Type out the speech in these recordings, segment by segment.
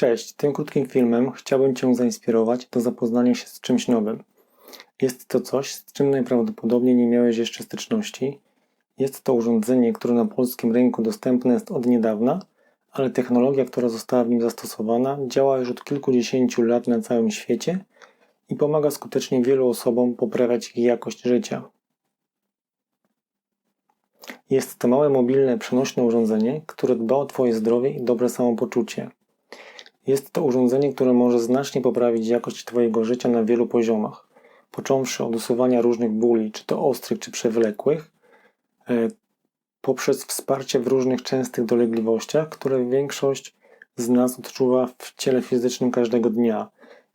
Cześć, tym krótkim filmem chciałbym Cię zainspirować do zapoznania się z czymś nowym. Jest to coś, z czym najprawdopodobniej nie miałeś jeszcze styczności. Jest to urządzenie, które na polskim rynku dostępne jest od niedawna, ale technologia, która została w nim zastosowana, działa już od kilkudziesięciu lat na całym świecie i pomaga skutecznie wielu osobom poprawiać ich jakość życia. Jest to małe, mobilne, przenośne urządzenie, które dba o Twoje zdrowie i dobre samopoczucie. Jest to urządzenie, które może znacznie poprawić jakość Twojego życia na wielu poziomach, począwszy od usuwania różnych bóli, czy to ostrych, czy przewlekłych, e, poprzez wsparcie w różnych częstych dolegliwościach, które większość z nas odczuwa w ciele fizycznym każdego dnia,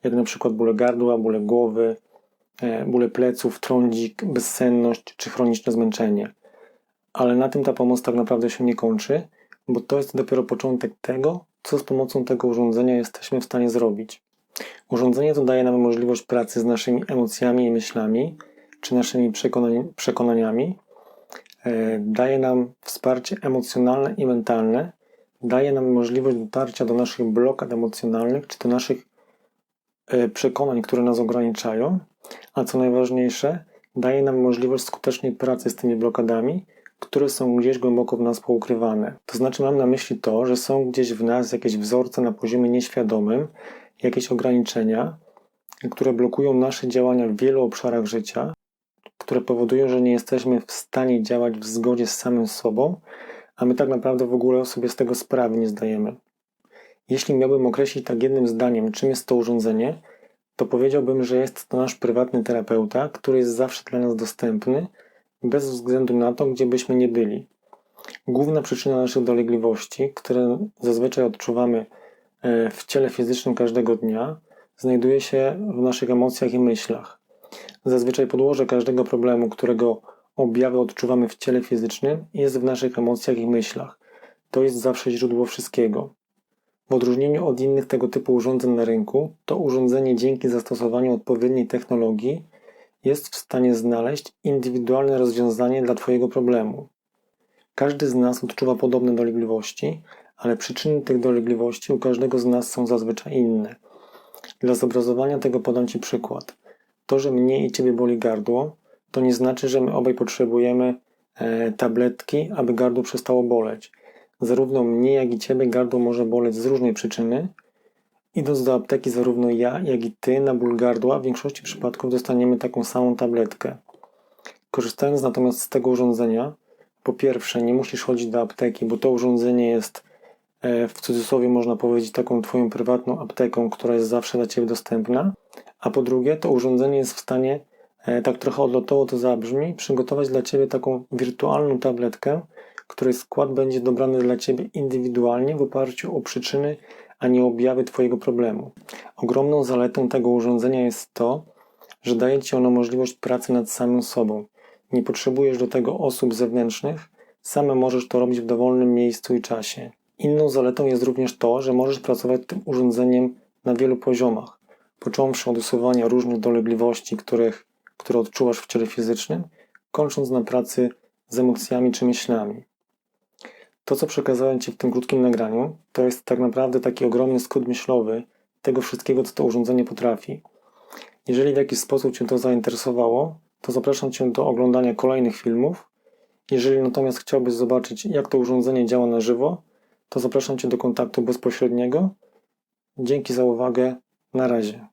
jak na przykład bóle gardła, bóle głowy, e, bóle pleców, trądzik, bezsenność czy chroniczne zmęczenie. Ale na tym ta pomoc tak naprawdę się nie kończy, bo to jest dopiero początek tego, co z pomocą tego urządzenia jesteśmy w stanie zrobić. Urządzenie to daje nam możliwość pracy z naszymi emocjami i myślami, czy naszymi przekonani- przekonaniami. E, Daje nam wsparcie emocjonalne i mentalne. Daje nam możliwość dotarcia do naszych blokad emocjonalnych, czy do naszych e, przekonań, które nas ograniczają. A co najważniejsze, daje nam możliwość skutecznej pracy z tymi blokadami, które są gdzieś głęboko w nas poukrywane. To znaczy, mam na myśli to, że są gdzieś w nas jakieś wzorce na poziomie nieświadomym, jakieś ograniczenia, które blokują nasze działania w wielu obszarach życia, które powodują, że nie jesteśmy w stanie działać w zgodzie z samym sobą, a my tak naprawdę w ogóle sobie z tego sprawy nie zdajemy. Jeśli miałbym określić tak jednym zdaniem, czym jest to urządzenie, to powiedziałbym, że jest to nasz prywatny terapeuta, który jest zawsze dla nas dostępny, bez względu na to, gdzie byśmy nie byli. Główna przyczyna naszych dolegliwości, które zazwyczaj odczuwamy e, w ciele fizycznym każdego dnia, znajduje się w naszych emocjach i myślach. Zazwyczaj podłoże każdego problemu, którego objawy odczuwamy w ciele fizycznym, jest w naszych emocjach i myślach. To jest zawsze źródło wszystkiego. W odróżnieniu od innych tego typu urządzeń na rynku, to urządzenie dzięki zastosowaniu odpowiedniej technologii jest w stanie znaleźć indywidualne rozwiązanie dla Twojego problemu. Każdy z nas odczuwa podobne dolegliwości, ale przyczyny tych dolegliwości u każdego z nas są zazwyczaj inne. Dla zobrazowania tego podam Ci przykład. To, że mnie i Ciebie boli gardło, to nie znaczy, że my obaj potrzebujemy e, tabletki, aby gardło przestało boleć. Zarówno mnie, jak i Ciebie gardło może boleć z różnej przyczyny. Idąc do apteki, zarówno ja, jak i Ty na ból gardła w większości przypadków dostaniemy taką samą tabletkę. Korzystając natomiast z tego urządzenia, po pierwsze, nie musisz chodzić do apteki, bo to urządzenie jest e, w cudzysłowie można powiedzieć taką Twoją prywatną apteką, która jest zawsze dla Ciebie dostępna. A po drugie, to urządzenie jest w stanie, e, tak trochę odlotowo to zabrzmi, przygotować dla Ciebie taką wirtualną tabletkę, której skład będzie dobrany dla Ciebie indywidualnie w oparciu o przyczyny, a nie objawy Twojego problemu. Ogromną zaletą tego urządzenia jest to, że daje Ci ono możliwość pracy nad samym sobą. Nie potrzebujesz do tego osób zewnętrznych, same możesz to robić w dowolnym miejscu i czasie. Inną zaletą jest również to, że możesz pracować tym urządzeniem na wielu poziomach, począwszy od usuwania różnych dolegliwości, których, które odczuwasz w ciele fizycznym, kończąc na pracy z emocjami czy myślami. To, co przekazałem Ci w tym krótkim nagraniu, to jest tak naprawdę taki ogromny skrót myślowy tego wszystkiego, co to urządzenie potrafi. Jeżeli w jakiś sposób Cię to zainteresowało, to zapraszam Cię do oglądania kolejnych filmów. Jeżeli natomiast chciałbyś zobaczyć, jak to urządzenie działa na żywo, to zapraszam Cię do kontaktu bezpośredniego. Dzięki za uwagę. Na razie.